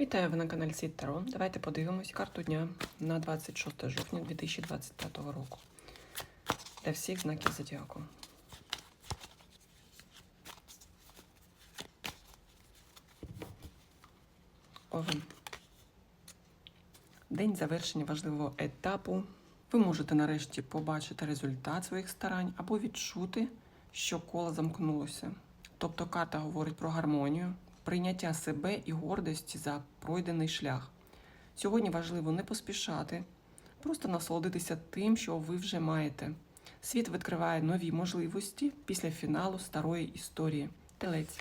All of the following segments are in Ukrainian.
Вітаю ви на каналі Світ Таро. Давайте подивимось карту дня на 26 жовтня 2025 року для всіх знаків зодіаку. Овен. День завершення важливого етапу. Ви можете нарешті побачити результат своїх старань або відчути, що коло замкнулося. Тобто карта говорить про гармонію, прийняття себе і гордості за пройдений шлях. Сьогодні важливо не поспішати, просто насолодитися тим, що ви вже маєте. Світ відкриває нові можливості після фіналу старої історії. Телець.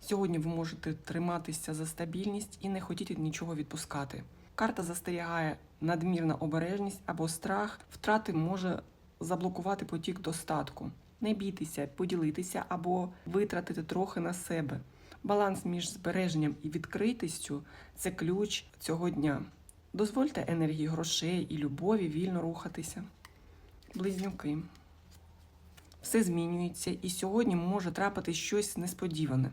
Сьогодні ви можете триматися за стабільність і не хотіти нічого відпускати. Карта застерігає надмірна обережність або страх, втрати може заблокувати потік достатку. Не бійтеся, поділитися або витратити трохи на себе. Баланс між збереженням і відкритістю це ключ цього дня. Дозвольте енергії грошей і любові вільно рухатися. Близнюки. Все змінюється, і сьогодні може трапити щось несподіване.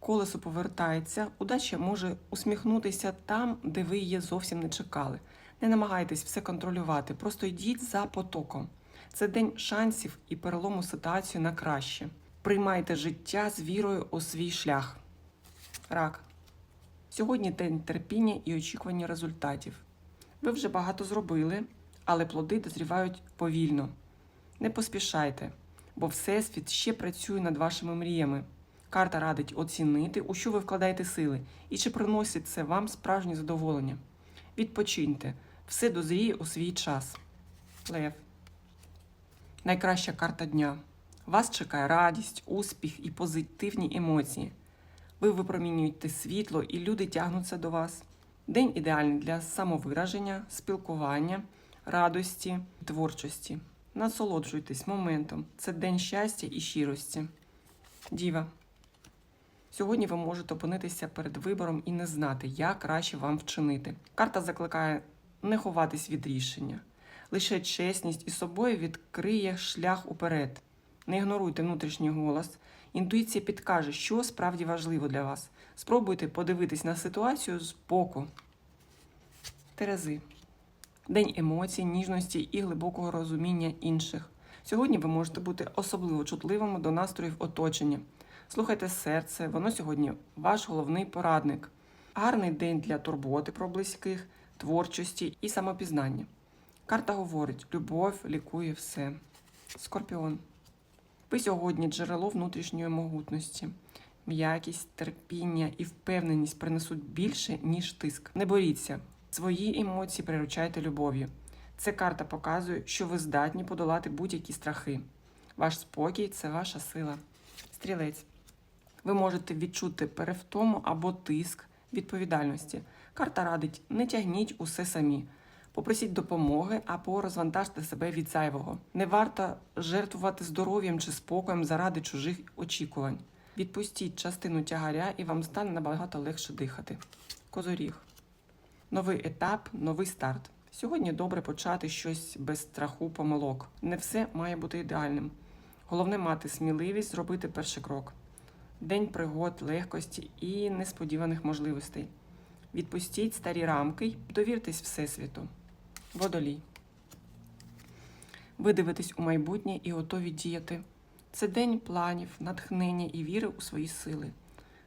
Колесо повертається, удача може усміхнутися там, де ви її зовсім не чекали. Не намагайтесь все контролювати, просто йдіть за потоком. Це день шансів і перелому ситуацію на краще. Приймайте життя з вірою у свій шлях. Рак. Сьогодні день терпіння і очікування результатів. Ви вже багато зробили, але плоди дозрівають повільно. Не поспішайте, бо Всесвіт ще працює над вашими мріями. Карта радить оцінити, у що ви вкладаєте сили, і чи приносить це вам справжнє задоволення. Відпочиньте, все дозріє у свій час. Лев. Найкраща карта дня. Вас чекає радість, успіх і позитивні емоції. Ви випромінюєте світло, і люди тягнуться до вас. День ідеальний для самовираження, спілкування, радості, творчості. Насолоджуйтесь моментом. Це день щастя і щирості. Діва. Сьогодні ви можете опинитися перед вибором і не знати, як краще вам вчинити. Карта закликає не ховатись від рішення. Лише чесність із собою відкриє шлях уперед. Не ігноруйте внутрішній голос. Інтуїція підкаже, що справді важливо для вас. Спробуйте подивитись на ситуацію з боку. Терези. День емоцій, ніжності і глибокого розуміння інших. Сьогодні ви можете бути особливо чутливими до настроїв оточення. Слухайте серце, воно сьогодні ваш головний порадник. Гарний день для турботи про близьких, творчості і самопізнання. Карта говорить: любов лікує все. Скорпіон. Ви сьогодні джерело внутрішньої могутності. М'якість, терпіння і впевненість принесуть більше, ніж тиск. Не боріться. Свої емоції приручайте любов'ю. Ця карта показує, що ви здатні подолати будь-які страхи. Ваш спокій це ваша сила. Стрілець. Ви можете відчути перевтому або тиск відповідальності. Карта радить: не тягніть усе самі. Попросіть допомоги або розвантажте себе від зайвого. Не варто жертвувати здоров'ям чи спокоєм заради чужих очікувань. Відпустіть частину тягаря, і вам стане набагато легше дихати. Козоріг. Новий етап, новий старт. Сьогодні добре почати щось без страху помилок. Не все має бути ідеальним. Головне мати сміливість зробити перший крок. День пригод, легкості і несподіваних можливостей. Відпустіть старі рамки й довіртесь Всесвіту. Водолій. Ви дивитесь у майбутнє і готові діяти. Це день планів, натхнення і віри у свої сили.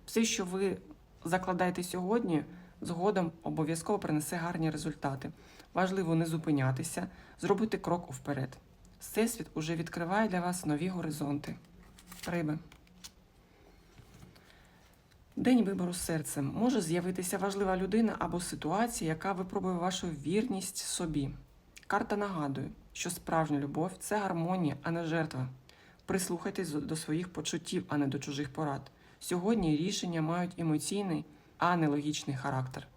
Все, що ви закладаєте сьогодні, згодом обов'язково принесе гарні результати. Важливо не зупинятися, зробити крок вперед. Всесвіт уже відкриває для вас нові горизонти. Риби. День вибору серцем може з'явитися важлива людина або ситуація, яка випробує вашу вірність собі. Карта нагадує, що справжня любов це гармонія, а не жертва. Прислухайтесь до своїх почуттів, а не до чужих порад. Сьогодні рішення мають емоційний, а не логічний характер.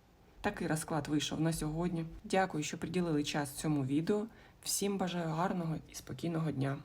Такий розклад вийшов на сьогодні. Дякую, що приділили час цьому відео. Всім бажаю гарного і спокійного дня.